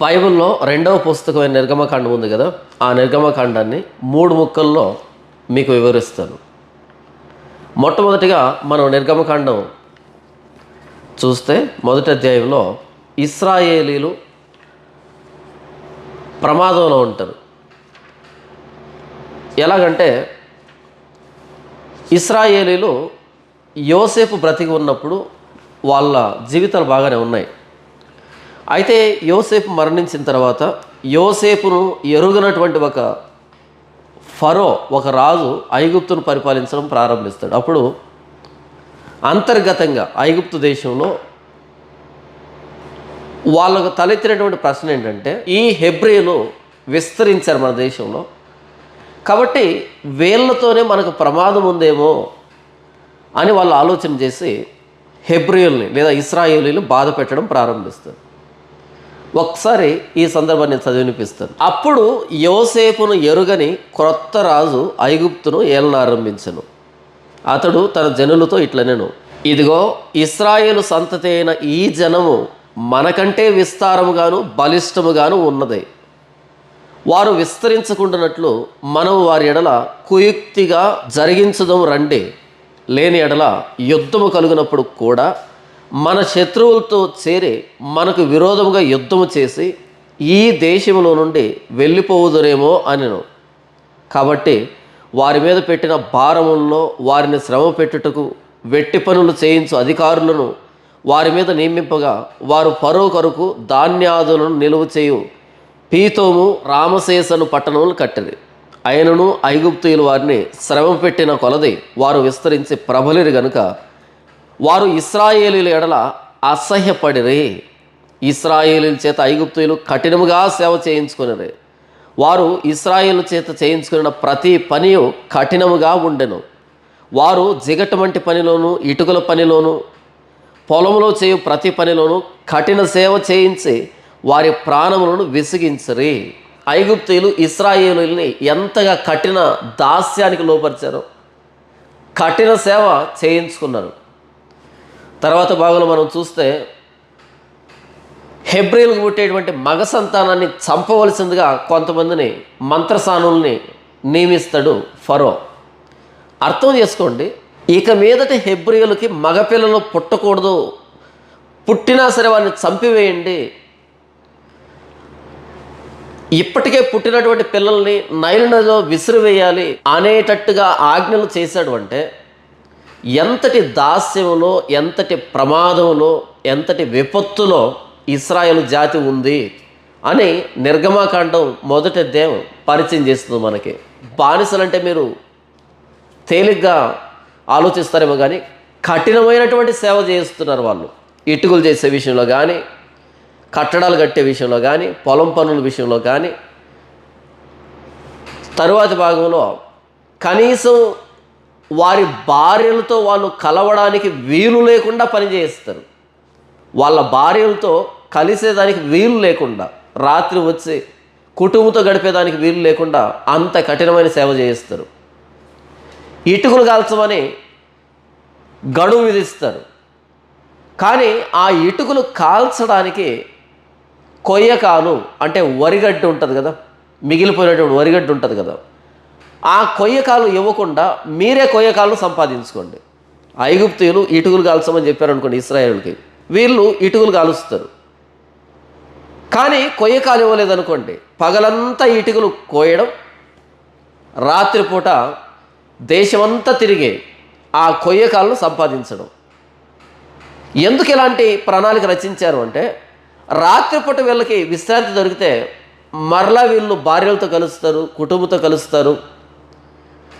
బైబిల్లో రెండవ పుస్తకమైన నిర్గమకాండం ఉంది కదా? ఆ నిర్గమకాండాన్ని మూడు ముక్కల్లో మీకు వివరిస్తాను. మొట్టమొదటిగా మనం నిర్గమకాండం చూస్తే మొదటి అధ్యాయంలో ఇస్రాయేలీలు ప్రమాదంలో ఉంటారు. ఎలాగంటే ఇస్రాయేలీలు యోసేపు బ్రతికి ఉన్నప్పుడు వాళ్ళ జీవితాలు బాగానే ఉన్నాయి. అయితే యోసేపు మరణించిన తర్వాత యోసేపును ఎరుగనటువంటి ఒక ఫరో ఒక రాజు ఐగుప్తును పరిపాలించడం ప్రారంభిస్తాడు. అప్పుడు అంతర్గతంగా ఐగుప్తు దేశంలో వాళ్ళకు తలెత్తినటువంటి ప్రశ్న ఏంటంటే ఈ హెబ్రియలు విస్తరించారు మన దేశంలో. కాబట్టి వీళ్ళతోనే మనకు ప్రమాదం ఉందేమో అని వాళ్ళు ఆలోచన చేసి హెబ్రియల్ని లేదా ఇస్రాయేలీలు బాధ పెట్టడం ప్రారంభిస్తారు. ఒకసారి ఈ సందర్భాన్ని చదివినిపిస్తాను. అప్పుడు యోసేపును ఎరుగని క్రొత్త రాజు ఐగుప్తును ఏలనారంభించను. అతడు తన జనులతో ఇట్లనెను ఇదిగో ఇస్రాయేలు సంతతి అయిన ఈ జనము మనకంటే విస్తారముగాను బలిష్టముగాను ఉన్నది. వారు విస్తరించకుండానట్లు మనం వారి ఎడల కుయుక్తిగా జరిగించడం రండి. లేని ఎడల యుద్ధము కలుగునప్పుడు కూడా మన శత్రువులతో చేరి మనకు విరోధముగా యుద్ధము చేసి ఈ దేశంలో నుండి వెళ్ళిపోవుదురేమో అనెను. కాబట్టి వారి మీద పెట్టిన భారముల్లో వారిని శ్రమ పెట్టుటకు వెట్టి పనులు చేయించు అధికారులను వారి మీద నియమింపగా వారు పరో కొరకు ధాన్యాదులను నిలువ చేయు. పీతోము రామశేషను పట్టణములు కట్టిరి. ఆయనను ఐగుప్తుయులు వారిని శ్రమ పెట్టిన కొలది వారు విస్తరించి ప్రబలిరు గనుక వారు ఇస్రాయేలీల ఎడల అసహ్యపడిరి. ఇస్రాయేలీల చేత ఐగుప్తులు కఠినముగా సేవ చేయించుకునిరి. వారు ఇస్రాయేలు చేత చేయించుకున్న ప్రతి పని కఠినముగా ఉండెను. వారు జిగట వంటి పనిలోను ఇటుకల పనిలోను పొలంలో చేయు ప్రతి పనిలోను కఠిన సేవ చేయించి వారి ప్రాణములను విసిగించరి. ఐగుప్తులు ఇస్రాయేలుల్ని ఎంతగా కఠిన దాస్యానికి లోపరిచారో కఠిన సేవ చేయించుకున్నారు. తర్వాత భాగంలో మనం చూస్తే హెబ్రిల్కి పుట్టేటువంటి మగ సంతానాన్ని చంపవలసిందిగా కొంతమందిని మంత్రసానుల్ని నియమిస్తాడు ఫరో. అర్థం చేసుకోండి ఇక మీదట హెబ్రియలకి మగపిల్లలు పుట్టకూడదు. పుట్టినా సరే వారిని చంపివేయండి. ఇప్పటికే పుట్టినటువంటి పిల్లల్ని నైలు నదిలో విసిరివేయాలి అనేటట్టుగా ఆజ్ఞలు చేశాడు అంటే ఎంతటి దాస్యంలో ఎంతటి ప్రమాదంలో ఎంతటి విపత్తులో ఇస్రాయల్ జాతి ఉంది అని నిర్గమాకాండం మొదటి అధ్యాయం పరిచయం చేస్తుంది మనకి. బానిసలంటే మీరు తేలిగ్గా ఆలోచిస్తారేమో కానీ కఠినమైనటువంటి సేవ చేస్తున్నారు వాళ్ళు. ఇటుకలు చేసే విషయంలో కానీ కట్టడాలు కట్టే విషయంలో కానీ పొలం పనుల విషయంలో కానీ తరువాతి భాగంలో కనీసం వారి భార్యలతో వాళ్ళు కలవడానికి వీలు లేకుండా పనిచేస్తారు వాళ్ళ భార్యలతో కలిసేదానికి వీలు లేకుండా రాత్రి వచ్చి కుటుంబంతో గడిపేదానికి వీలు లేకుండా అంత కఠినమైన సేవ చేయిస్తారు. ఇటుకలు కాల్చమని గడువు విధిస్తారు. కానీ ఆ ఇటుకలు కాల్చడానికి కొయ్యకాలు అంటే వరిగడ్డు ఉంటుంది కదా మిగిలిపోయినటువంటి వరిగడ్డు ఉంటుంది కదా ఆ కొయ్యకాలు ఇవ్వకుండా మీరే కొయ్యకాలను సంపాదించుకోండి. ఐగుప్తీయులు ఇటుకలు కాల్చమని చెప్పారు అనుకోండి ఇస్రాయేల్కి వీళ్ళు ఇటుకలు కాలుస్తారు. కానీ కొయ్యకాలు ఇవ్వలేదనుకోండి పగలంతా ఇటుకలు కోయడం రాత్రిపూట దేశమంతా తిరిగి ఆ కొయ్యకాలను సంపాదించడం. ఎందుకు ఇలాంటి ప్రణాళిక రచించారు అంటే రాత్రిపూట వీళ్ళకి విశ్రాంతి దొరికితే మరలా వీళ్ళు భార్యలతో కలుస్తారు కుటుంబంతో కలుస్తారు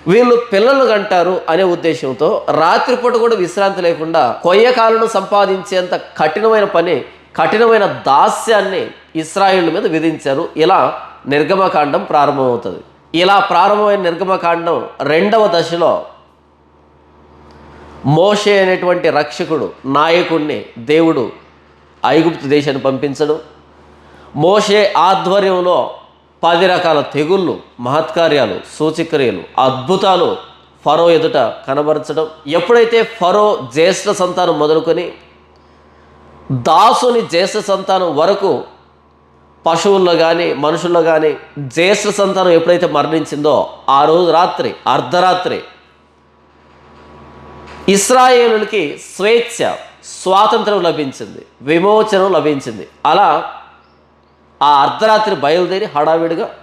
వీళ్ళు పిల్లలు కంటారు అనే ఉద్దేశంతో రాత్రిపూట కూడా విశ్రాంతి లేకుండా కొయ్యకాలను సంపాదించేంత కఠినమైన పని కఠినమైన దాస్యాన్ని ఇస్రాయిల్ మీద విధించారు. ఇలా నిర్గమకాండం ప్రారంభమవుతుంది. ఇలా ప్రారంభమైన నిర్గమకాండం రెండవ దశలో మోషే అనేటువంటి రక్షకుడు నాయకుణ్ణి దేవుడు ఐగుప్తు దేశాన్ని పంపించడం. మోషే ఆధ్వర్యంలో పది రకాల తెగుళ్ళు మహత్కార్యాలు సూచిక్రియలు అద్భుతాలు ఫరో ఎదుట కనబరచడం. ఎప్పుడైతే ఫరో జ్యేష్ఠ సంతానం మొదలుకొని దాసుని జ్యేష్ఠ సంతానం వరకు పశువుల్లో కానీ మనుషుల్లో కానీ జ్యేష్ఠ సంతానం ఎప్పుడైతే మరణించిందో ఆ రోజు రాత్రి అర్ధరాత్రి ఇస్రాయేలులకి స్వేచ్ఛ స్వాతంత్రం లభించింది విమోచనం లభించింది. అలా ఆ అర్ధరాత్రి బయలుదేరి హడావిడిగా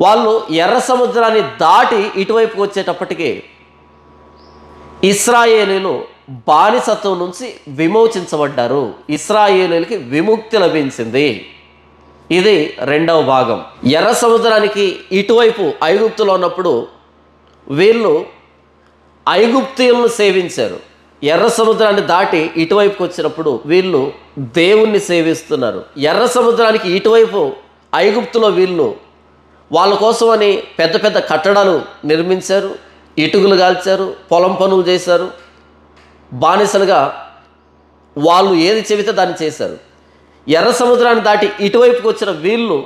వాళ్ళు ఎర్ర సముద్రాన్ని దాటి ఇటువైపుకి వచ్చేటప్పటికి ఇస్రాయేలీలు బానిసత్వం నుంచి విమోచించబడ్డారు. ఇస్రాయేలీలకి విముక్తి లభించింది. ఇది రెండవ భాగం. ఎర్ర సముద్రానికి ఇటువైపు ఐగుప్తులో ఉన్నప్పుడు వీళ్ళు ఐగుప్తీయులను సేవించారు. ఎర్ర సముద్రాన్ని దాటి ఇటువైపుకి వచ్చినప్పుడు వీళ్ళు దేవుణ్ణి సేవిస్తున్నారు. ఎర్ర సముద్రానికి ఇటువైపు ఐగుప్తులో వీళ్ళు వాళ్ళ కోసమని పెద్ద పెద్ద కట్టడాలు నిర్మించారు ఇటుకలు కాల్చారు పొలం పనులు చేశారు. బానిసలుగా వాళ్ళు ఏది చెబితే దాన్ని చేశారు. ఎర్ర సముద్రాన్ని దాటి ఇటువైపుకి వచ్చిన వీళ్ళు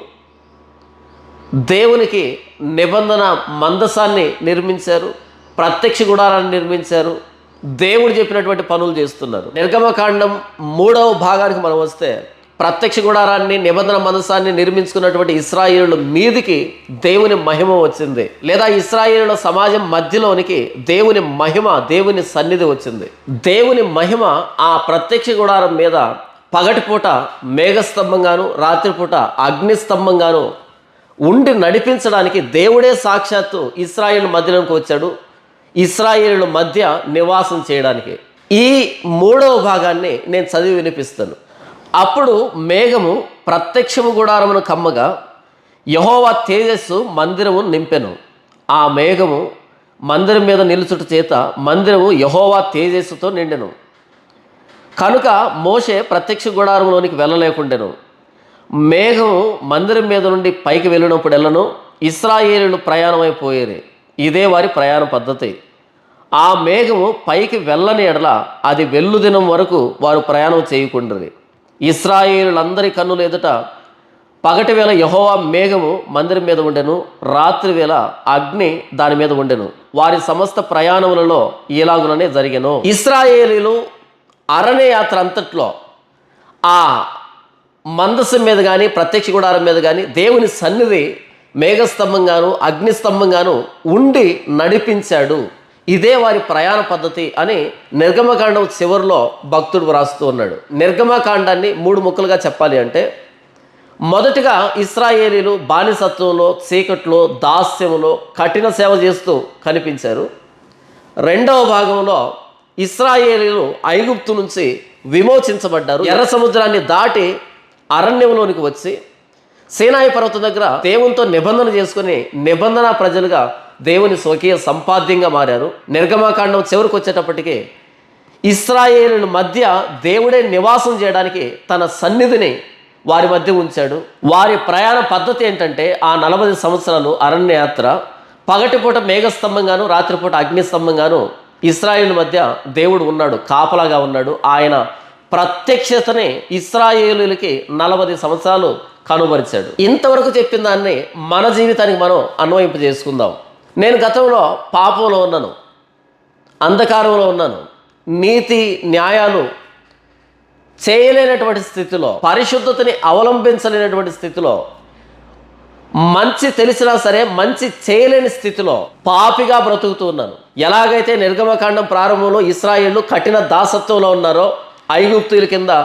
దేవునికి నిబంధన మందసాన్ని నిర్మించారు ప్రత్యక్ష గుడారాన్ని నిర్మించారు దేవుడు చెప్పినటువంటి పనులు చేస్తున్నారు. నిర్గమకాండం మూడవ భాగానికి మనం వస్తే ప్రత్యక్ష గుడారాన్ని నిబంధన మనసాన్ని నిర్మించుకున్నటువంటి ఇస్రాయిలు మీదికి దేవుని మహిమ వచ్చింది. లేదా ఇస్రాయిలు సమాజం మధ్యలోనికి దేవుని మహిమ దేవుని సన్నిధి వచ్చింది. దేవుని మహిమ ఆ ప్రత్యక్ష గుడారం మీద పగటిపూట మేఘస్తంభంగాను రాత్రిపూట అగ్నిస్తంభంగాను ఉండి నడిపించడానికి దేవుడే సాక్షాత్తు ఇస్రాయిల్ మధ్యలోకి వచ్చాడు. ఇస్రాయేలు మధ్య నివాసం చేయడానికి. ఈ మూడవ భాగాన్ని నేను చదివి వినిపిస్తాను. అప్పుడు మేఘము ప్రత్యక్షము గుడారమును కమ్మగా యహోవా తేజస్సు మందిరము నింపెను. ఆ మేఘము మందిరం మీద నిలుచుట చేత మందిరము యహోవా తేజస్సుతో నిండెను. కనుక మోషే ప్రత్యక్ష గుడారంలోనికి వెళ్ళలేకుండెను. మేఘము మందిరం మీద నుండి పైకి వెళ్ళినప్పుడు వెళ్ళను ఇస్రాయేలు ప్రయాణమైపోయేది ఇదే వారి ప్రయాణ పద్ధతి. ఆ మేఘము పైకి వెళ్ళని ఎడల అది వెల్లుదినం వరకు వారు ప్రయాణం చేయకుండ్రి. ఇస్రాయేలులందరి కన్నులు ఎదుట పగటి వేళ యహోవా మేఘము మందిరం మీద ఉండెను రాత్రి వేళ అగ్ని దాని మీద ఉండెను. వారి సమస్త ప్రయాణములలో ఇలాగుననే జరిగెను. ఇస్రాయేలీలు అరణ్య యాత్ర అంతట్లో ఆ మందసం మీద కానీ ప్రత్యక్ష గుడారం మీద కానీ దేవుని సన్నిధి మేఘస్తంభంగాను అగ్నిస్తంభంగాను ఉండి నడిపించాడు. ఇదే వారి ప్రయాణ పద్ధతి అని నిర్గమకాండం చివరిలో భక్తుడు వ్రాస్తూ ఉన్నాడు. నిర్గమకాండాన్ని మూడు ముక్కలుగా చెప్పాలి అంటే మొదటిగా ఇస్రాయేలీలు బానిసత్వంలో చీకట్లో దాస్యములో కఠిన సేవ చేస్తూ కనిపించారు. రెండవ భాగంలో ఇస్రాయేలీలు ఐగుప్తు నుంచి విమోచించబడ్డారు. ఎర్ర సముద్రాన్ని దాటి అరణ్యంలోనికి వచ్చి సీనాయి పర్వతం దగ్గర దేవునితో నిబంధన చేసుకుని నిబంధన ప్రజలుగా దేవుని స్వకీయ సంపాద్యంగా మారారు. నిర్గమాకాండం చివరికి వచ్చేటప్పటికి ఇస్రాయేలు మధ్య దేవుడే నివాసం చేయడానికి తన సన్నిధిని వారి మధ్య ఉంచాడు. వారి ప్రయాణ పద్ధతి ఏంటంటే ఆ నలభై సంవత్సరాలు అరణ్యయాత్ర పగటిపూట మేఘస్తంభంగాను రాత్రిపూట అగ్నిస్తంభంగాను ఇస్రాయేల్ మధ్య దేవుడు ఉన్నాడు కాపలాగా ఉన్నాడు. ఆయన ప్రత్యక్షతనే ఇస్రాయేలులకి నలభై సంవత్సరాలు కనుబరిచాడు ఇంతవరకు చెప్పిన దాన్ని మన జీవితానికి మనం అన్వయింపు చేసుకుందాం. నేను గతంలో పాపంలో ఉన్నాను. అంధకారంలో ఉన్నాను. నీతి న్యాయాలు చేయలేనటువంటి స్థితిలో పరిశుద్ధతని అవలంబించలేనటువంటి స్థితిలో మంచి తెలిసినా సరే మంచి చేయలేని స్థితిలో పాపిగా బ్రతుకుతూ ఉన్నాను. ఎలాగైతే నిర్గమకాండం ప్రారంభంలో ఇస్రాయేళ్ళు కఠిన దాసత్వంలో ఉన్నారో ఐగుప్తుల కింద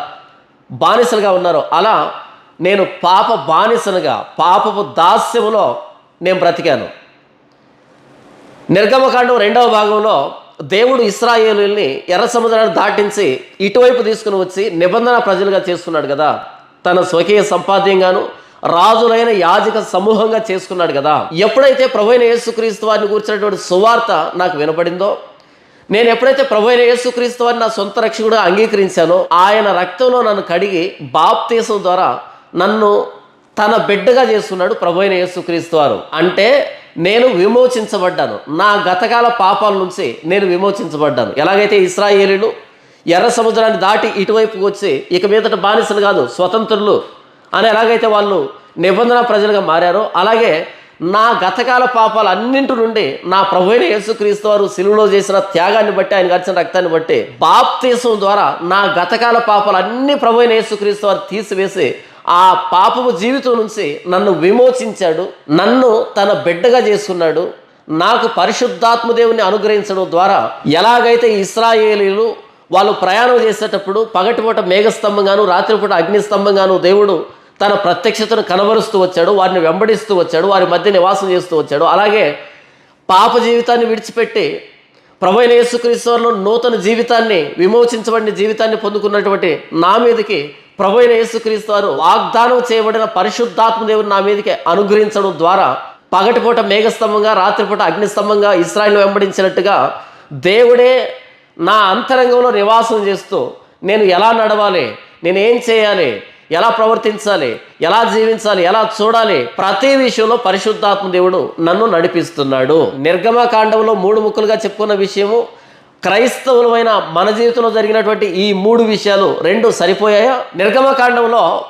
బానిసలుగా ఉన్నారో అలా నేను పాప బానిసనగా పాపపు దాస్యములో నేను బ్రతికాను. నిర్గమకాండం రెండవ భాగంలో దేవుడు ఇస్రాయేలుల్ని ఎర్ర సముద్రాన్ని దాటించి ఇటువైపు తీసుకుని వచ్చి నిబంధన ప్రజలుగా చేసుకున్నాడు కదా. తన స్వకీయ సంపాద్యంగాను రాజులైన యాజక సమూహంగా చేసుకున్నాడు కదా. ఎప్పుడైతే ప్రభైన యేసుక్రీస్తు వారిని కూర్చున్నటువంటి సువార్త నాకు వినపడిందో నేను ఎప్పుడైతే ప్రభు అయిన యేసుక్రీస్తు వారిని నా సొంత రక్షకుడు అంగీకరించానో ఆయన రక్తంలో నన్ను కడిగి బాప్తీసం ద్వారా నన్ను తన బిడ్డగా చేసుకున్నాడు ప్రభు అయిన యేసుక్రీస్తు వారు. అంటే నేను విమోచించబడ్డాను. నా గతకాల పాపాల నుంచి నేను విమోచించబడ్డాను. ఎలాగైతే ఇస్రాయేలీలు ఎర్ర సముద్రాన్ని దాటి ఇటువైపు వచ్చి ఇక మీదట బానిసలు కాదు స్వతంత్రులు అని ఎలాగైతే వాళ్ళు నిబంధన ప్రజలుగా మారారో అలాగే నా గతకాల పాపాలు అన్నింటి నుండి నా ప్రభు అయిన యేసుక్రీస్తు వారు సిలువలో చేసిన త్యాగాన్ని బట్టి ఆయన గడిచిన రక్తాన్ని బట్టి బాప్తీసం ద్వారా నా గతకాల పాపాలు అన్ని ప్రభు అయిన యేసుక్రీస్తు వారు తీసివేసి ఆ పాపము జీవితం నుంచి నన్ను విమోచించాడు నన్ను తన బిడ్డగా చేసుకున్నాడు నాకు పరిశుద్ధాత్మ దేవుని అనుగ్రహించడం ద్వారా ఎలాగైతే ఇస్రాయేలీలు వాళ్ళు ప్రయాణం చేసేటప్పుడు పగటిపూట మేఘస్తంభంగాను రాత్రిపూట అగ్నిస్తంభంగాను దేవుడు తన ప్రత్యక్షతను కనబరుస్తూ వచ్చాడు వారిని వెంబడిస్తూ వచ్చాడు వారి మధ్య నివాసం చేస్తూ వచ్చాడు. అలాగే పాప జీవితాన్ని విడిచిపెట్టి ప్రభైన యేసుక్రీస్తువారిలో నూతన జీవితాన్ని విమోచించబడిన జీవితాన్ని పొందుకున్నటువంటి నా మీదకి ప్రభైన యేసుక్రీస్తు వారు వాగ్దానం చేయబడిన పరిశుద్ధాత్మ దేవుని నా మీదకి అనుగ్రహించడం ద్వారా పగటిపూట మేఘస్తంభంగా రాత్రిపూట అగ్నిస్తంభంగా ఇస్రాయిల్ వెంబడించినట్టుగా దేవుడే నా అంతరంగంలో నివాసం చేస్తూ నేను ఎలా నడవాలి నేను ఏం చేయాలి ఎలా ప్రవర్తించాలి ఎలా జీవించాలి ఎలా చూడాలి ప్రతి విషయంలో పరిశుద్ధాత్మ దేవుడు నన్ను నడిపిస్తున్నాడు. నిర్గమకాండంలో మూడు ముక్కలుగా చెప్పుకున్న విషయము క్రైస్తవులమైన మన జీవితంలో జరిగినటువంటి ఈ మూడు విషయాలు రెండు సరిపోయాయా? నిర్గమకాండంలో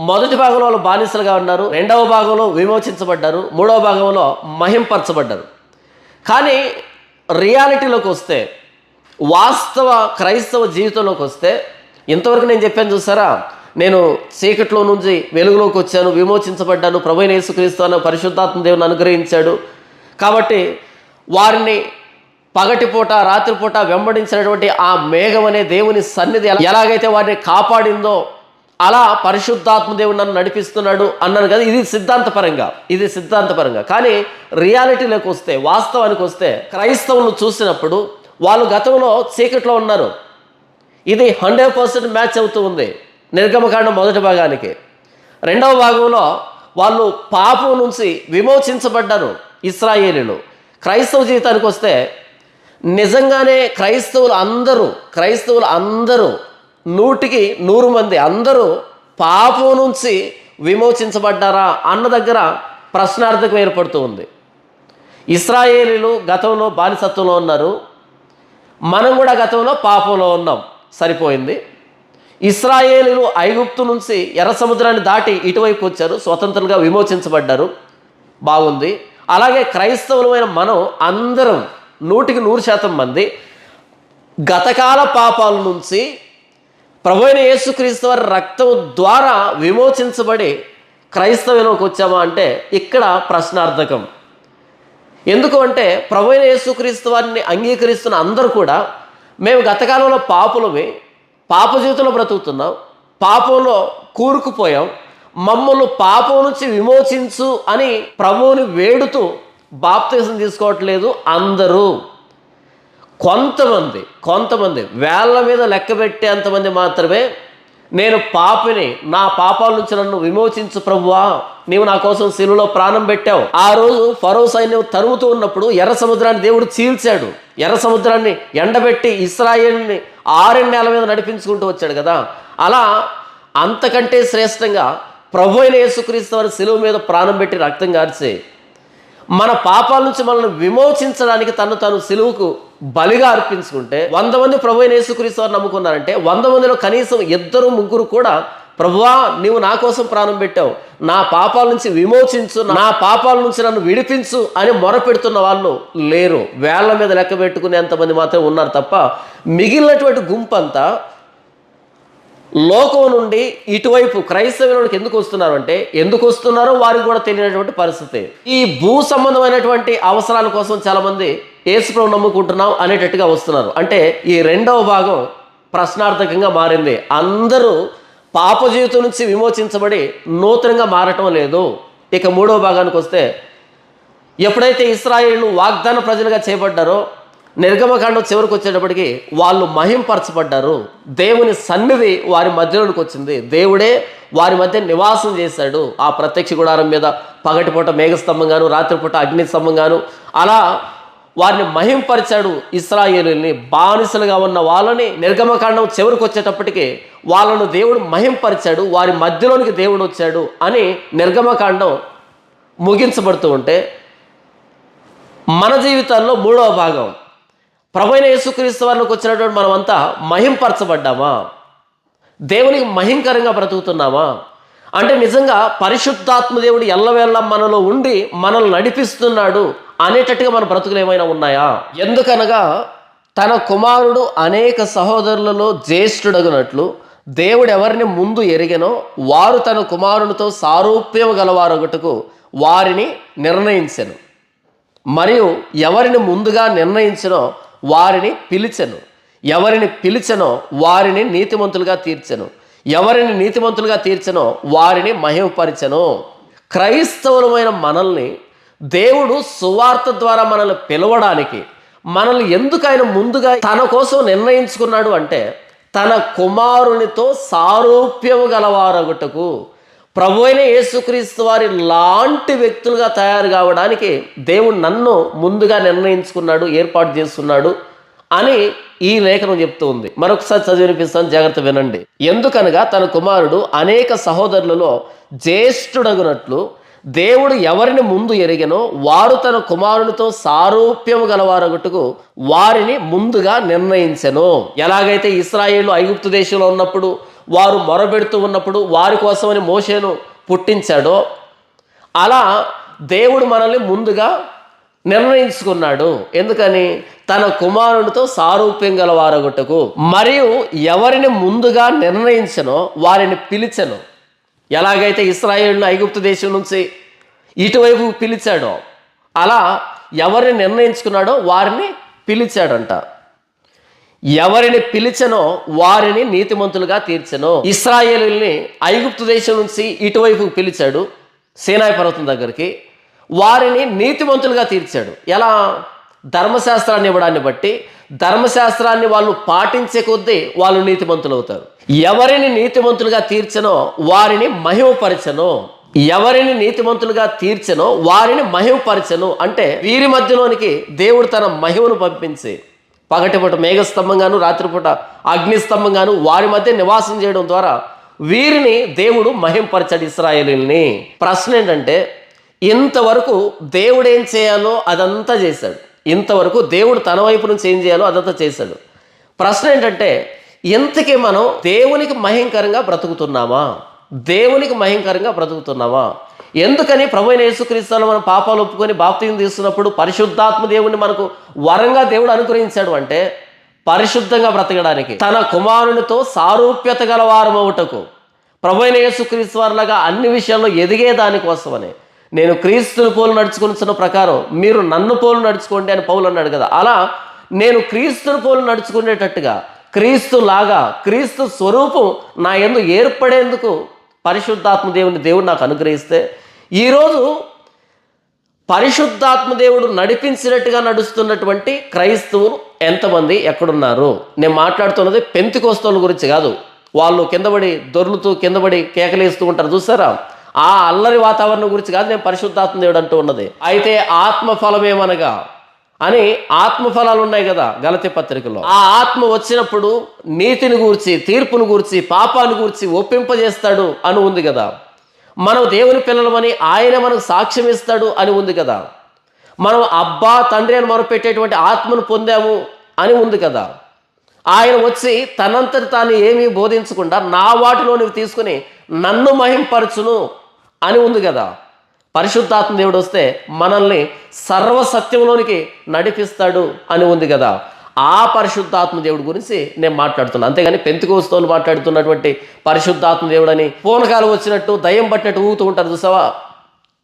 మొదటి భాగంలో వాళ్ళు బానిసలుగా ఉన్నారు రెండవ భాగంలో విమోచించబడ్డారు మూడవ భాగంలో మహింపరచబడ్డారు. కానీ రియాలిటీలోకి వస్తే వాస్తవ క్రైస్తవ జీవితంలోకి వస్తే ఇంతవరకు నేను చెప్పాను చూసారా? నేను చీకట్లో నుంచి వెలుగులోకి వచ్చాను విమోచించబడ్డాను ప్రభు యేసుక్రీస్తు అన్న పరిశుద్ధాత్మ దేవుని అనుగ్రహించాడు. కాబట్టి వారిని పగటిపూట రాత్రిపూట వెంబడించినటువంటి ఆ మేఘం అనే దేవుని సన్నిధి. ఎలాగైతే వారిని కాపాడిందో అలా పరిశుద్ధాత్మ దేవుడు నన్ను నడిపిస్తున్నాడు అన్నాను కదా. ఇది సిద్ధాంతపరంగా. ఇది సిద్ధాంతపరంగా. కానీ రియాలిటీలోకి వస్తే వాస్తవానికి వస్తే క్రైస్తవులను చూసినప్పుడు వాళ్ళు గతంలో చీకట్లో ఉన్నారు. ఇది హండ్రెడ్ పర్సెంట్ మ్యాచ్ అవుతూ ఉంది. నిర్గమకాండం మొదటి భాగానికి. రెండవ భాగంలో వాళ్ళు పాపం నుంచి విమోచించబడ్డారు ఇస్రాయేలీలు. క్రైస్తవ జీవితానికి వస్తే నిజంగానే క్రైస్తవులు అందరూ క్రైస్తవులు అందరూ నూటికి నూరు మంది అందరూ పాపం నుంచి విమోచించబడ్డారా అన్న దగ్గర ప్రశ్నార్థకం ఏర్పడుతూ ఉంది. ఇస్రాయేలీలు గతంలో బానిసత్వంలో ఉన్నారు. మనం కూడా గతంలో పాపంలో ఉన్నాం. సరిపోయింది. ఇస్రాయేలీలు ఐగుప్తు నుంచి ఎర్ర సముద్రాన్ని దాటి ఇటువైపు వచ్చారు. స్వతంత్రంగా విమోచించబడ్డారు. బాగుంది. అలాగే క్రైస్తవులమైన మనం అందరం నూటికి నూరు శాతం మంది గతకాల పాపాల నుంచి ప్రభు అయిన యేసుక్రీస్తు వారి రక్తం ద్వారా విమోచించబడి క్రైస్తవంలోకి వచ్చామా అంటే ఇక్కడ ప్రశ్నార్థకం. ఎందుకు అంటే ప్రభు అయిన యేసుక్రీస్తు వారిని అంగీకరిస్తున్న అందరూ కూడా మేము గతకాలంలో పాపులమే పాప జీవితంలో బ్రతుకుతున్నాం పాపంలో కూరుకుపోయాం మమ్మల్ని పాపం నుంచి విమోచించు అని ప్రభువుని వేడుతూ బాప్తీసం తీసుకోవట్లేదు అందరూ. కొంతమంది కొంతమంది వేళ్ళ మీద లెక్క పెట్టేంతమంది మాత్రమే నేను పాపిని నా పాపాల నుంచి నన్ను విమోచించు ప్రభువా నీవు నా కోసం శిలువలో ప్రాణం పెట్టావు. ఆ రోజు ఫరో సైన్యం తరుముతూ ఉన్నప్పుడు ఎర్ర సముద్రాన్ని దేవుడు చీల్చాడు. ఎర్ర సముద్రాన్ని ఎండబెట్టి ఇస్రాయేల్ని నెల మీద నడిపించుకుంటూ వచ్చాడు కదా. అలా అంతకంటే శ్రేష్టంగా ప్రభు అయిన యేసుక్రీస్తు వారి శిలువ మీద ప్రాణం పెట్టి రక్తం కార్చి మన పాపాల నుంచి మనల్ని విమోచించడానికి తను తను సిలువుకు బలిగా అర్పించుకుంటే వంద మంది ప్రభు అయిన యేసుక్రీస్తు వారు నమ్ముకున్నారంటే వంద మందిలో కనీసం ఇద్దరు ముగ్గురు కూడా ప్రభువా నీవు నా కోసం ప్రాణం పెట్టావు. నా పాపాల నుంచి విమోచించు. నా పాపాల నుంచి నన్ను విడిపించు అని మొరపెడుతున్న వాళ్ళు లేరు. వేళ్ళ మీద లెక్క పెట్టుకునేంతమంది మాత్రమే ఉన్నారు తప్ప మిగిలినటువంటి గుంపంతా లోకం నుండి ఇటువైపు క్రైస్తవులకు ఎందుకు వస్తున్నారు అంటే ఎందుకు వస్తున్నారో వారికి కూడా తెలియనటువంటి పరిస్థితి. ఈ భూ సంబంధమైనటువంటి అవసరాల కోసం చాలామంది ఏసుప్రభు నమ్ముకుంటున్నాం అనేటట్టుగా వస్తున్నారు. అంటే ఈ రెండవ భాగం ప్రశ్నార్థకంగా మారింది. అందరూ పాప జీవితం నుంచి విమోచించబడి నూతనంగా మారటం లేదు. ఇక మూడవ భాగానికి వస్తే ఎప్పుడైతే ఇస్రాయేళ్ళు వాగ్దాన ప్రజలుగా చేపడ్డారో నిర్గమకాండం చివరికి వచ్చేటప్పటికి వాళ్ళు మహింపరచబడ్డారు. దేవుని సన్నిధి వారి మధ్యలోనికి వచ్చింది. దేవుడే వారి మధ్య నివాసం చేశాడు. ఆ ప్రత్యక్ష గుడారం మీద పగటిపూట మేఘస్తంభంగాను రాత్రిపూట అగ్నిస్తంభంగాను అలా వారిని మహింపరిచాడు ఇస్రాయేలుని బానిసలుగా ఉన్న వాళ్ళని నిర్గమకాండం చివరికి వచ్చేటప్పటికి వాళ్ళను దేవుడు మహింపరిచాడు. వారి మధ్యలోనికి దేవుడు వచ్చాడు అని నిర్గమకాండం ముగించబడుతూ ఉంటే మన జీవితాల్లో మూడవ భాగం. ప్రభైన యేసుక్రీస్తు వారిలోకి వచ్చినటువంటి మనమంతా మహింపరచబడ్డామా? దేవునికి మహింకరంగా బ్రతుకుతున్నామా? అంటే నిజంగా పరిశుద్ధాత్మ దేవుడు ఎల్లవేళ్ళ మనలో ఉండి మనల్ని నడిపిస్తున్నాడు అనేటట్టుగా మన బ్రతుకులు ఏమైనా ఉన్నాయా? ఎందుకనగా తన కుమారుడు అనేక సహోదరులలో జ్యేష్ఠుడగునట్లు దేవుడు ఎవరిని ముందు ఎరిగినో వారు తన కుమారునితో సారూప్యం గలవారొకటకు వారిని నిర్ణయించను. మరియు ఎవరిని ముందుగా నిర్ణయించనో వారిని పిలిచెను. ఎవరిని పిలిచెనో వారిని నీతిమంతులుగా తీర్చెను. ఎవరిని నీతిమంతులుగా తీర్చెనో వారిని మహిమపరిచెను. క్రైస్తవులమైన మనల్ని దేవుడు సువార్త ద్వారా మనల్ని పిలవడానికి మనల్ని ఎందుకు ఆయన ముందుగా తన కోసం నిర్ణయించుకున్నాడు అంటే తన కుమారునితో సారూప్యము గలవారొకటకు ప్రభు అయిన యేసుక్రీస్తు వారి లాంటి వ్యక్తులుగా తయారు కావడానికి దేవుడు నన్ను ముందుగా నిర్ణయించుకున్నాడు ఏర్పాటు చేస్తున్నాడు అని ఈ లేఖనం చెప్తూ ఉంది. మరొకసారి చదివినిపిస్తాను జాగ్రత్త వినండి. ఎందుకనగా తన కుమారుడు అనేక సహోదరులలో జ్యేష్ఠుడగునట్లు దేవుడు ఎవరిని ముందు ఎరిగినో వారు తన కుమారునితో సారూప్యము గలవారొకటుకు వారిని ముందుగా నిర్ణయించెను. ఎలాగైతే ఇస్రాయేళ్ళు ఐగుప్తు దేశంలో ఉన్నప్పుడు వారు మొరబెడుతూ ఉన్నప్పుడు వారి కోసమని మోషేను పుట్టించాడో అలా దేవుడు మనల్ని ముందుగా నిర్ణయించుకున్నాడు. ఎందుకని? తన కుమారునితో సారూప్యం గల వారొకటకు మరియు ఎవరిని ముందుగా నిర్ణయించనో వారిని పిలిచను. ఎలాగైతే ఇస్రాయేల్ను ఐగుప్తు దేశం నుంచి ఇటువైపు పిలిచాడో అలా ఎవరిని నిర్ణయించుకున్నాడో వారిని పిలిచాడంట. ఎవరిని పిలిచనో వారిని నీతిమంతులుగా తీర్చను ఇస్రాయేలుల్ని ఐగుప్తు దేశం నుంచి ఇటువైపు పిలిచాడు సేనాయ పర్వతం దగ్గరికి. వారిని నీతిమంతులుగా తీర్చాడు. ఎలా? ధర్మశాస్త్రాన్ని ఇవ్వడాన్ని బట్టి. ధర్మశాస్త్రాన్ని వాళ్ళు పాటించే కొద్దీ వాళ్ళు నీతిమంతులు అవుతారు ఎవరిని నీతిమంతులుగా తీర్చనో వారిని మహిమపరచను ఎవరిని నీతిమంతులుగా తీర్చనో వారిని మహిమపరచను అంటే వీరి మధ్యలోనికి దేవుడు తన మహిమను పంపించి పగటిపూట మేఘస్తంభంగాను రాత్రిపూట అగ్నిస్తంభంగాను వారి మధ్య నివాసం చేయడం ద్వారా వీరిని దేవుడు మహింపరచాడు ఇస్రాయేలీల్ని. ప్రశ్న ఏంటంటే ఇంతవరకు దేవుడు ఏం చేయాలో అదంతా చేశాడు. ఇంతవరకు దేవుడు తన వైపు నుంచి ఏం చేయాలో అదంతా చేశాడు. ప్రశ్న ఏంటంటే ఇంతకీ మనం దేవునికి మహింకరంగా బ్రతుకుతున్నామా? దేవునికి మహింకరంగా బ్రతుకుతున్నామా? ఎందుకని ప్రభు అయిన యేసుక్రీస్తులో మనం పాపాలు ఒప్పుకొని బాప్తీయం తీసుకున్నప్పుడు పరిశుద్ధాత్మ దేవుని మనకు వరంగా దేవుడు అనుగ్రహించాడు అంటే పరిశుద్ధంగా బ్రతకడానికి. తన కుమారునితో సారూప్యత గల వారమవుటకు ప్రభు అయిన యేసుక్రీస్తు వారిలాగా అన్ని విషయాల్లో ఎదిగే దానికోసమని నేను క్రీస్తుని పోలు నడుచుకున్న ప్రకారం మీరు నన్ను పోలు నడుచుకోండి అని పౌలు అన్నాడు కదా. అలా నేను క్రీస్తుని పోలు నడుచుకునేటట్టుగా క్రీస్తు లాగా క్రీస్తు స్వరూపం నా ఎందు ఏర్పడేందుకు పరిశుద్ధాత్మ దేవుని దేవుడు నాకు అనుగ్రహిస్తే ఈరోజు పరిశుద్ధాత్మదేవుడు నడిపించినట్టుగా నడుస్తున్నటువంటి క్రైస్తవులు ఎంతమంది ఎక్కడున్నారు? నేను మాట్లాడుతున్నది పెంతికోస్తవుల గురించి కాదు. వాళ్ళు కిందపడి దొర్లుతూ కిందపడి కేకలేస్తూ ఉంటారు. చూసారా? ఆ అల్లరి వాతావరణం గురించి కాదు నేను పరిశుద్ధాత్మ దేవుడు అంటూ ఉన్నది. అయితే ఆత్మఫలమేమనగా? అని ఆత్మఫలాలు ఉన్నాయి కదా గలతి పత్రికలో. ఆ ఆత్మ వచ్చినప్పుడు నీతిని గూర్చి తీర్పును గూర్చి పాపాన్ని గూర్చి ఒప్పింపజేస్తాడు అని ఉంది కదా. మనం దేవుని పిల్లలమని ఆయన మనకు సాక్ష్యం ఇస్తాడు అని ఉంది కదా. మనం అబ్బా తండ్రి అని మొరపెట్టేటువంటి ఆత్మను పొందాము అని ఉంది కదా. ఆయన వచ్చి తనంతటి తాను ఏమీ బోధించకుండా నా వాటిలో నువ్వు తీసుకుని నన్ను మహింపరచును అని ఉంది కదా. పరిశుద్ధాత్మ దేవుడు వస్తే మనల్ని సర్వసత్యంలోనికి నడిపిస్తాడు అని ఉంది కదా. ఆ పరిశుద్ధాత్మ దేవుడి గురించి నేను మాట్లాడుతున్నాను అంతేగాని పెంతుకోస్తోలు మాట్లాడుతున్నటువంటి పరిశుద్ధాత్మ దేవుడు అని పూనకాలు వచ్చినట్టు దయ్యం పట్టినట్టు ఊగుతూ ఉంటారు చూసావా?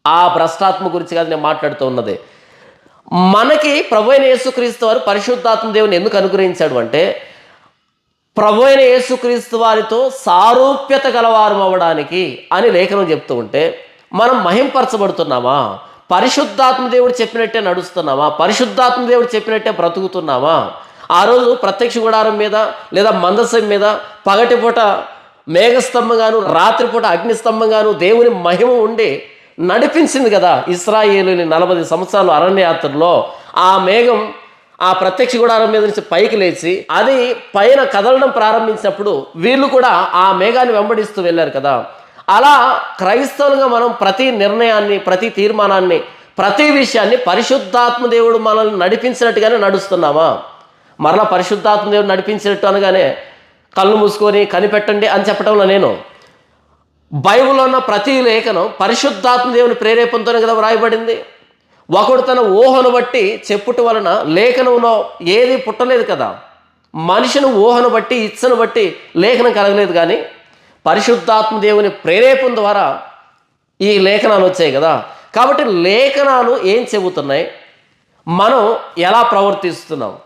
ఆ భ్రష్టాత్మ గురించి కాదు నేను మాట్లాడుతూ ఉన్నది. మనకి ప్రభు అయిన యేసుక్రీస్తు వారు పరిశుద్ధాత్మ దేవుని ఎందుకు అనుగ్రహించాడు అంటే ప్రభు అయిన యేసుక్రీస్తు వారితో సారూప్యత గలవారం అవ్వడానికి అని లేఖనం చెప్తూ ఉంటే మనం మహింపరచబడుతున్నామా? పరిశుద్ధాత్మ దేవుడు చెప్పినట్టే నడుస్తున్నామా పరిశుద్ధాత్మ దేవుడు చెప్పినట్టే బ్రతుకుతున్నామా ఆ రోజు ప్రత్యక్ష గుడారం మీద లేదా మందసం మీద పగటిపూట మేఘస్తంభంగాను రాత్రిపూట అగ్నిస్తంభంగాను దేవుని మహిమ ఉండి నడిపించింది కదా ఇస్రాయేలుని నలభై సంవత్సరాలు అరణ్యయాత్రలో. ఆ మేఘం ఆ ప్రత్యక్ష గుడారం మీద నుంచి పైకి లేచి అది పైన కదలడం ప్రారంభించినప్పుడు వీళ్ళు కూడా ఆ మేఘాన్ని వెంబడిస్తూ వెళ్ళారు కదా. అలా క్రైస్తవులుగా మనం ప్రతి నిర్ణయాన్ని ప్రతి తీర్మానాన్ని ప్రతి విషయాన్ని పరిశుద్ధాత్మ దేవుడు మనల్ని నడిపించినట్టుగానే నడుస్తున్నామా? మరలా పరిశుద్ధాత్మ దేవుడు నడిపించినట్టు అనగానే కళ్ళు మూసుకొని కనిపెట్టండి అని చెప్పడంలో నేను బైబిల్లో ఉన్న ప్రతి లేఖనం పరిశుద్ధాత్మ దేవుని ప్రేరేపణతోనే కదా వ్రాయబడింది. ఒకడు తన ఊహను బట్టి చెప్పుట వలన లేఖనంలో ఏది పుట్టలేదు కదా. మనిషిని ఊహను బట్టి ఇచ్చను బట్టి లేఖనం కలగలేదు కానీ పరిశుద్ధాత్మ దేవుని ప్రేరేపణ ద్వారా ఈ లేఖనాలు వచ్చాయి కదా. కాబట్టి లేఖనాలు ఏం చెబుతున్నాయి? మనం ఎలా ప్రవర్తిస్తున్నాం?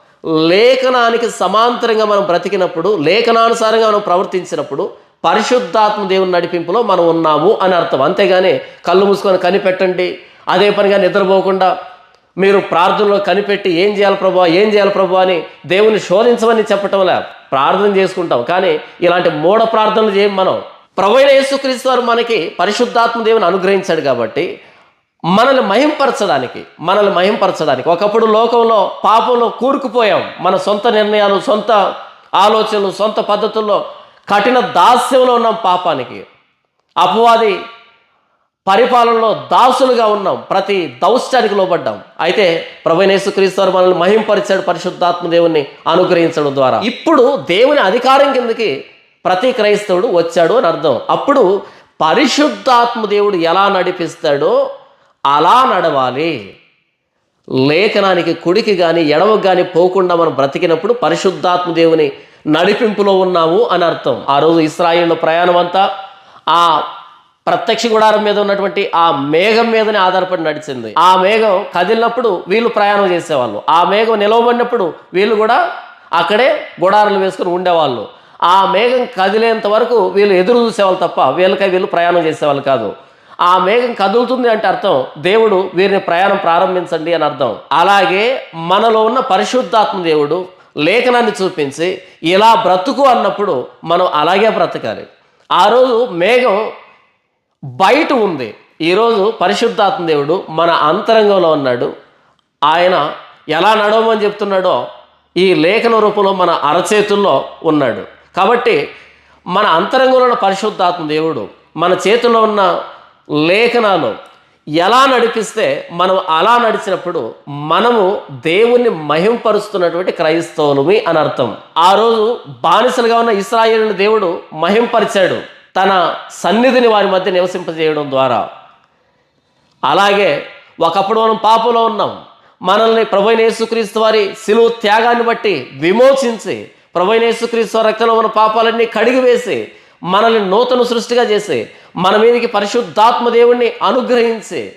లేఖనానికి సమాంతరంగా మనం బ్రతికినప్పుడు లేఖనానుసారంగా మనం ప్రవర్తించినప్పుడు పరిశుద్ధాత్మ దేవుని నడిపింపులో మనం ఉన్నాము అని అర్థం. అంతేగాని కళ్ళు మూసుకొని కనిపెట్టండి అదే పనిగా నిద్రపోకుండా మీరు ప్రార్థనలో కనిపెట్టి ఏం చేయాలి ప్రభు ఏం చేయాలి ప్రభు అని దేవుని శోధించమని చెప్పటం లే ప్రార్థన చేసుకుంటాం. కానీ ఇలాంటి మూఢ ప్రార్థనలు చేయం మనం. ప్రభు యేసుక్రీస్తు వారు మనకి పరిశుద్ధాత్మ దేవుని అనుగ్రహించాడు కాబట్టి మనల్ని మహింపరచడానికి మనల్ని మహింపరచడానికి ఒకప్పుడు లోకంలో పాపంలో కూరుకుపోయాం. మన సొంత నిర్ణయాలు సొంత ఆలోచనలు సొంత పద్ధతుల్లో కఠిన దాస్యంలో ఉన్నాం పాపానికి. అపవాది పరిపాలనలో దాసులుగా ఉన్నాం ప్రతి దౌష్టానికి లోబడ్డాం. అయితే ప్రభనేశ్వరీస్తు మనల్ని మహింపరిచాడు పరిశుద్ధాత్మ దేవుణ్ణి అనుగ్రహించడం ద్వారా. ఇప్పుడు దేవుని అధికారం కిందకి ప్రతి క్రైస్తవుడు వచ్చాడు అని అర్థం. అప్పుడు పరిశుద్ధాత్మ దేవుడు ఎలా నడిపిస్తాడో అలా నడవాలి. లేఖనానికి కుడికి కానీ ఎడవకు కానీ పోకుండా మనం బ్రతికినప్పుడు పరిశుద్ధాత్మ దేవుని నడిపింపులో ఉన్నాము అని అర్థం. ఆ రోజు ఇస్రాయిల్ ప్రయాణం అంతా ఆ ప్రత్యక్ష గుడారం మీద ఉన్నటువంటి ఆ మేఘం మీదనే ఆధారపడి నడిచింది. ఆ మేఘం కదిలినప్పుడు వీళ్ళు ప్రయాణం చేసేవాళ్ళు. ఆ మేఘం నిలవబడినప్పుడు వీళ్ళు కూడా అక్కడే గుడారాలు వేసుకుని ఉండేవాళ్ళు. ఆ మేఘం కదిలేంత వరకు వీళ్ళు ఎదురు చూసేవాళ్ళు తప్ప వీళ్ళకై వీళ్ళు ప్రయాణం చేసేవాళ్ళు కాదు. ఆ మేఘం కదులుతుంది అంటే అర్థం దేవుడు వీరిని ప్రయాణం ప్రారంభించండి అని అర్థం. అలాగే మనలో ఉన్న పరిశుద్ధాత్మ దేవుడు లేఖనాన్ని చూపించి ఇలా బ్రతుకు అన్నప్పుడు మనం అలాగే బ్రతకాలి. ఆ రోజు మేఘం బయట ఉంది. ఈరోజు పరిశుద్ధాత్మ దేవుడు మన అంతరంగంలో ఉన్నాడు. ఆయన ఎలా నడవమని చెప్తున్నాడో ఈ లేఖన రూపంలో మన అరచేతుల్లో ఉన్నాడు. కాబట్టి మన అంతరంగంలో ఉన్న పరిశుద్ధాత్మ దేవుడు మన చేతిలో ఉన్న లేఖనాలు ఎలా నడిపిస్తే మనం అలా నడిచినప్పుడు మనము దేవుణ్ణి మహింపరుస్తున్నటువంటి క్రైస్తవులమి అని అర్థం. ఆ రోజు బానిసలుగా ఉన్న ఇస్రాయేలు దేవుడు మహింపరిచాడు. తన సన్నిధిని వారి మధ్య నివసింపజేయడం ద్వారా. అలాగే ఒకప్పుడు మనం పాపంలో ఉన్నాం. మనల్ని ప్రభైన యేసుక్రీస్తు వారి సిలువు త్యాగాన్ని బట్టి విమోచించి ప్రభైన యేసుక్రీస్తు రక్తంలో ఉన్న పాపాలన్నీ కడిగివేసి మనల్ని నూతన సృష్టిగా చేసి మన మీదకి పరిశుద్ధాత్మ దేవుణ్ణి అనుగ్రహించి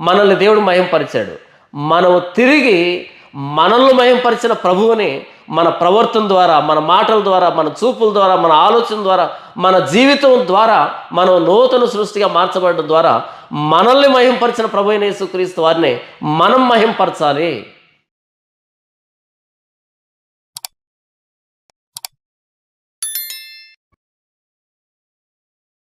మనల్ని దేవుడు మయంపరిచాడు మనము తిరిగి మనల్ని మయంపరిచిన ప్రభువుని మన ప్రవర్తన ద్వారా మన మాటల ద్వారా మన చూపుల ద్వారా మన ఆలోచన ద్వారా మన జీవితం ద్వారా మనం నూతన సృష్టిగా మార్చబడడం ద్వారా మనల్ని మహింపరిచిన ప్రభు అయిన యేసుక్రీస్తు వారిని మనం మహింపరచాలి.